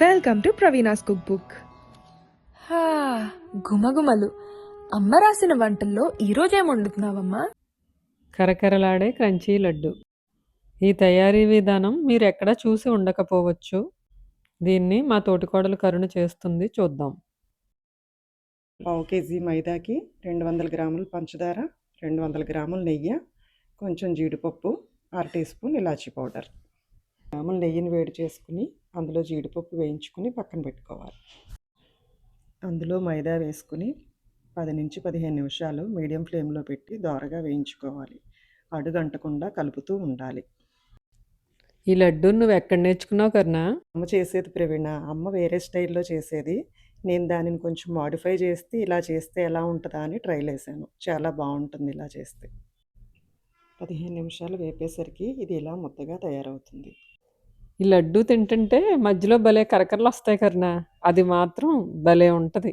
Welcome to Praveena's cook book హా, గుమగుమలు అమ్మ రాసిన వంటల్లో ఈరోజు ఏం వండుతున్నావమ్మా? కరకరలాడే క్రంచీ లడ్డు. ఈ తయారీ విధానం మీరు ఎక్కడ చూసి ఉండకపోవచ్చు. దీన్ని మా తోటికోడలు కరుణ చేస్తుంది చూద్దాం. పావు కేజీ మైదాకి రెండు వందల గ్రాములు పంచదార రెండు వందల గ్రాముల నెయ్యి కొంచెం జీడిపప్పు అర టీ స్పూన్ ఇలాచీ పౌడర్. గ్రాముల నెయ్యిని వేడి చేసుకుని అందులో జీడిపప్పు వేయించుకుని పక్కన పెట్టుకోవాలి. అందులో మైదా వేసుకుని పది నుంచి పదిహేను నిమిషాలు మీడియం ఫ్లేమ్లో పెట్టి దోరగా వేయించుకోవాలి. అడుగంటకుండా కలుపుతూ ఉండాలి. ఈ లడ్డు నువ్వు ఎక్కడ నేర్చుకున్నావు కరుణా? అమ్మ చేసేది ప్రవీణ. అమ్మ వేరే స్టైల్లో చేసేది. నేను దానిని కొంచెం మాడిఫై చేస్తే ఇలా చేస్తే ఎలా ఉంటుందా అని ట్రైల్ వేసాను. చాలా బాగుంటుంది ఇలా చేస్తే. పదిహేను నిమిషాలు వేపేసరికి ఇది ఇలా ముద్దగా తయారవుతుంది. ఈ లడ్డు తింటుంటే మధ్యలో భలే కరకరలు వస్తాయి కరుణ. అది మాత్రం భలే ఉంటుంది.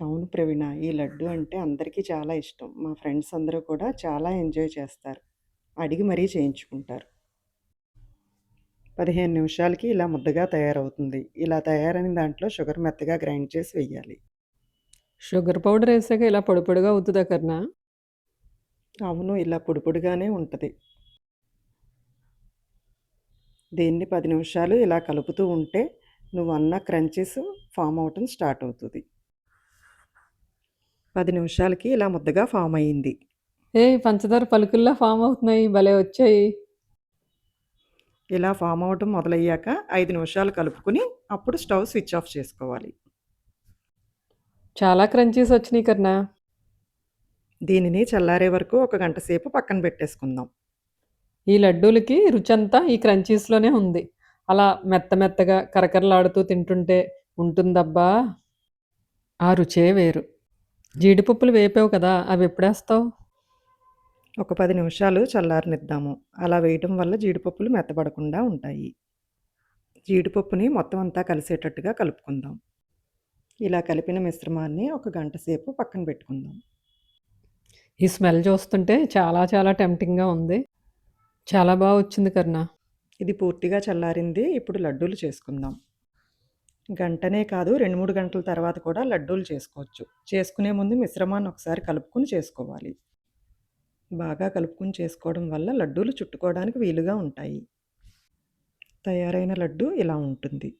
అవును ప్రవీణ ఈ లడ్డు అంటే అందరికీ చాలా ఇష్టం. మా ఫ్రెండ్స్ అందరూ కూడా చాలా ఎంజాయ్ చేస్తారు. అడిగి మరీ చేయించుకుంటారు. పదిహేను నిమిషాలకి ఇలా ముద్దగా తయారవుతుంది. ఇలా తయారైన దాంట్లో షుగర్ మెత్తగా గ్రైండ్ చేసి వెయ్యాలి. షుగర్ పౌడర్ వేసాక ఇలా పొడి పొడిగా అవుతుందా కరుణ? అవును ఇలా పొడి పొడిగానే ఉంటుంది. దీన్ని పది నిమిషాలు ఇలా కలుపుతూ ఉంటే నువ్వు అన్న క్రంచెస్ ఫామ్ అవటం స్టార్ట్ అవుతుంది. పది నిమిషాలకి ఇలా ముద్దగా ఫామ్ అయ్యింది ఏ పంచదార పలుకుల్లా ఫామ్ అవుతున్నాయి భలే వచ్చాయి. ఇలా ఫామ్ అవటం మొదలయ్యాక ఐదు నిమిషాలు కలుపుకుని అప్పుడు స్టవ్ స్విచ్ ఆఫ్ చేసుకోవాలి. చాలా క్రంచీస్ వచ్చినాయి కరుణ. దీనిని చల్లారే వరకు ఒక గంట సేపు పక్కన పెట్టేసుకుందాం. ఈ లడ్డూలకి రుచంతా ఈ క్రంచీస్లోనే ఉంది. అలా మెత్త మెత్తగా కరకరలాడుతూ తింటుంటే ఉంటుందబ్బా. ఆ రుచే వేరు. జీడిపప్పులు వేపావు కదా అవి ఎప్పుడేస్తావు? ఒక పది నిమిషాలు చల్లారనిద్దాము. అలా వేయటం వల్ల జీడిపప్పులు మెత్తబడకుండా ఉంటాయి. జీడిపప్పుని మొత్తం అంతా కలిసేటట్టుగా కలుపుకుందాం. ఇలా కలిపిన మిశ్రమాన్ని ఒక గంట సేపు పక్కన పెట్టుకుందాం. ఈ స్మెల్ చూస్తుంటే చాలా చాలా టెంప్టింగ్గా ఉంది. చాలా బాగా వచ్చింది కరుణ. ఇది పూర్తిగా చల్లారింది. ఇప్పుడు లడ్డూలు చేసుకుందాం. గంటనే కాదు రెండు మూడు గంటల తర్వాత కూడా లడ్డూలు చేసుకోవచ్చు. చేసుకునే ముందు మిశ్రమాన్ని ఒకసారి కలుపుకుని చేసుకోవాలి. బాగా కలుపుకుని చేసుకోవడం వల్ల లడ్డూలు చుట్టుకోవడానికి వీలుగా ఉంటాయి. తయారైన లడ్డు ఇలా ఉంటుంది.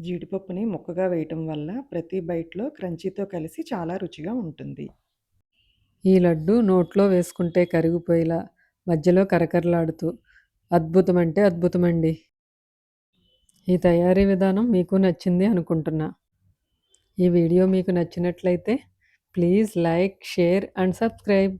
జీడిపప్పుని ముక్కగా వేయటం వల్ల ప్రతి బైట్లో క్రంచీతో కలిసి చాలా రుచిగా ఉంటుంది. ఈ లడ్డు నోట్లో వేసుకుంటే కరిగిపోయేలా మధ్యలో కరకరలాడుతూ అద్భుతం అంటే అద్భుతమండి. ఈ తయారీ విధానం మీకు నచ్చింది అనుకుంటున్నా. ఈ వీడియో మీకు నచ్చినట్లయితే please like share and subscribe.